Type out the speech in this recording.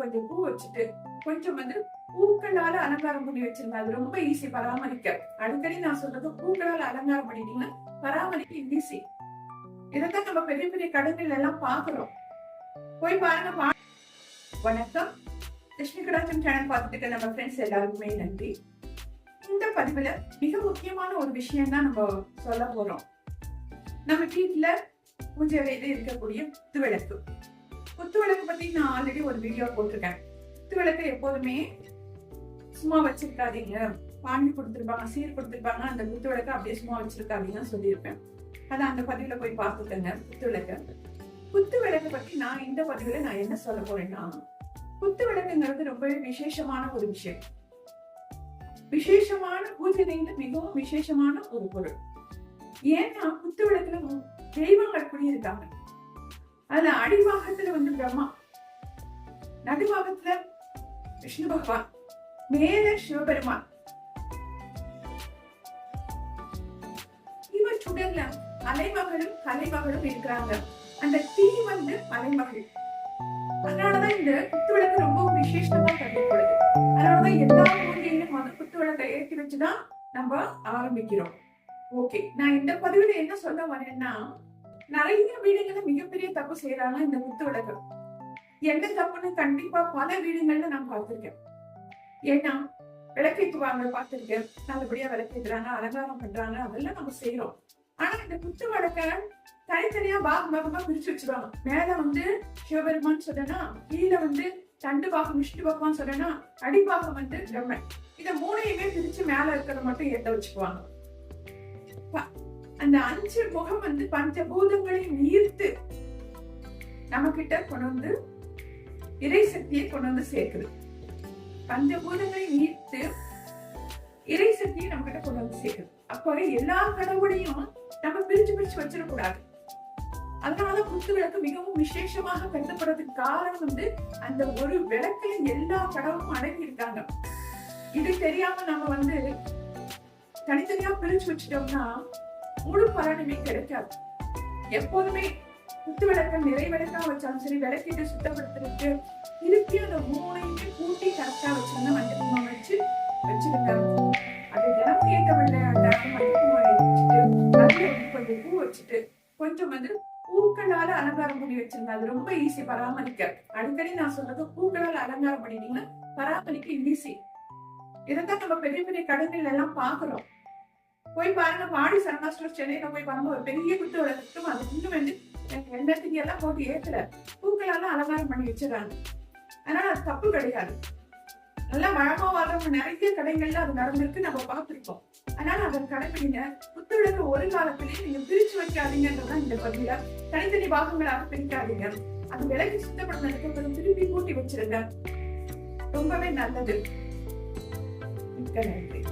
கொஞ்சம் பூ வச்சுட்டு கொஞ்சம் வந்து பூக்களால அலங்காரம் பண்ணி வச்சிருங்க அது ரொம்ப ஈஸி பராமரிக்க. அடிக்கடி நான் சொல்றது பூக்களால அலங்காரம் பண்ணிட்டீங்கன்னா பராமரிக்க ஈஸி இதைத்தான் நம்ம பெரிய பெரிய கடைகள் எல்லாம் பாக்குறோம். போய் பாருங்க வணக்கம். லட்சுமி கடாச்சம் சேனல் பார்த்துட்டு நம்ம ஃப்ரெண்ட்ஸ் எல்லாருக்குமே நன்றி. இந்த பதிவுல மிக முக்கியமான ஒரு விஷயம் தான் நம்ம சொல்ல போறோம். நம்ம வீட்டுல பூஜை வயது இருக்கக்கூடிய குத்து விளக்கு. குத்து விளக்கு பத்தி நான் ஆல்ரெடி ஒரு வீடியோ போட்டிருக்கேன். குத்து விளக்கு எப்போதுமே சும்மா வச்சிருக்காதீங்க. பாண்டி கொடுத்துருப்பாங்க சீர் கொடுத்துருப்பாங்க அந்த குத்து விளக்கு அப்படியே சும்மா வச்சிருக்காதீங்கன்னு சொல்லியிருப்பேன். அதை அந்த பதிவுல போய் பார்த்துக்கங்க குத்து விளக்கு குத்து விளக்கு பத்தி நான் இந்த பதிவுல நான் என்ன சொல்ல போறேன்னா குத்து விளக்குங்கிறது ரொம்பவே விசேஷமான ஒரு விஷயம். விசேஷமான பூஜையில மிகவும் விசேஷமான ஒரு பொருள். ஏன்னா குத்து விளக்குல தெய்வங்கள் குடியிருக்காங்க. அதுல அடிபாகத்துல வந்து பிரம்மா. நடுபாகத்துல விஷ்ணு பகவான். மேல சிவபெருமான். இவர் சுடர்ல அலைமகளும் கலைமகளும் இருக்கிறாங்க. அந்த தீ வந்து அலைமகள் அதனாலதான் இந்த குத்து விளக்கு ரொம்ப விசேஷமா கருதப்படுது. அதனாலதான் எல்லா பூஜையிலும் அந்த குத்து விளக்கை ஏற்றி வச்சுதான் நம்ம ஆரம்பிக்கிறோம். ஓகே நான் இந்த பதிவுல என்ன சொல்ல வரேன்னா நிறைய வீடுகள்ல மிகப்பெரிய தப்பு செய்யறாங்க இந்த முத்து விளக்கு? என்ன தப்புன்னு கண்டிப்பா பல வீடுகள்ல நான் பார்த்திருக்கேன். ஏன்னா விளக்கேற்றுவாங்க பார்த்திருக்கேன். நல்லபடியா விளக்கேற்றுறாங்க அலங்காரம் பண்றாங்க அதெல்லாம் நம்ம செய்யறோம் ஆனா இந்த குத்து வழக்க தனித்தனியா பாகம் பாகமா பிரிச்சு வச்சிருவாங்க. மேல வந்து சிவபெருமான் சொல்லனா கீழே வந்து தண்டு பாகம் விஷ்ணு பகவான் சொல்லனா அடிபாகம் வந்து பிரம்மன். இத மூணையுமே பிரிச்சு மேல இருக்கிறத மட்டும் ஏத்த வச்சுக்குவாங்க. அந்த அஞ்சு முகம் வந்து பஞ்சபூதங்களையும் ஈர்த்து நம்ம கிட்ட கொண்டு வந்து இறை சக்தியை கொண்டு வந்து சேர்க்குது. பஞ்சபூதங்களையும் நீர்த்து இறை சக்தியை நம்ம கிட்ட கொண்டு வந்து சேர்க்குது. அப்போ எல்லா கடவுளையும் நம்ம பிரிச்சு பிரிச்சு வச்சிடக்கூடாது. அதனால குத்து விளக்கு மிகவும் விசேஷமாக கருதப்படுறதுக்கு காரணம் வந்து அந்த ஒரு விளக்குல எல்லா கடவுளும் அடங்கி இருக்காங்க. இது தெரியாம நம்ம வந்து தனித்தனியா பிரிச்சு வச்சிட்டோம்னா முழு பலனுமே கிடைக்காது. எப்போதுமே குத்து விளக்க நிறை விளக்கா வச்சாலும் சரி விளக்கிட்டு சுத்தப்படுத்துறதுக்கு திருப்பி அந்த மூணையுமே கூட்டி கரெக்டா வச்சிருந்தா மஞ்சள் வச்சு வச்சிருங்க அது தினமும் ஏற்றவில்லை அந்த மஞ்சள் வச்சுட்டு வந்து கொஞ்சம் பூ வச்சுட்டு கொஞ்சம் வந்து பூக்களால அலங்காரம் பண்ணி வச்சிருந்தேன். அது ரொம்ப ஈஸி பராமரிக்க. அடிக்கடி நான் சொல்றது பூக்களால அலங்காரம் பண்ணிட்டீங்கன்னா பராமரிக்க ஈஸி இதைத்தான் நம்ம பெரிய பெரிய கடைகள் எல்லாம் பாக்குறோம். போய் பாருங்க பாடி சரணாஸ்டர் சென்னையில போய் பாருங்க ஒரு பெரிய குத்து விளக்கும் அது இன்னும் வந்து எண்ணத்துக்கு எல்லாம் போட்டு ஏத்துல பூக்களால அலங்காரம் பண்ணி வச்சிடறாங்க. அதனால அது தப்பு கிடையாது. நல்லா வழமா வாழ்றவங்க நிறைய கடைகள்ல அது நடந்திருக்கு. நம்ம பார்த்திருக்கோம். அதனால அதை கடைபிடிங்க. புத்துழகு ஒரு காலத்திலேயே நீங்க பிரிச்சு வைக்காதீங்கன்றதான் இந்த பதிவுல தனித்தனி பாகங்களாக பிரிக்காதீங்க. அது விலைக்கு சுத்தப்படுத்தினதுக்கு அப்புறம் திருப்பி கூட்டி வச்சிருங்க. ரொம்பவே நல்லது. மிக்க நன்றி.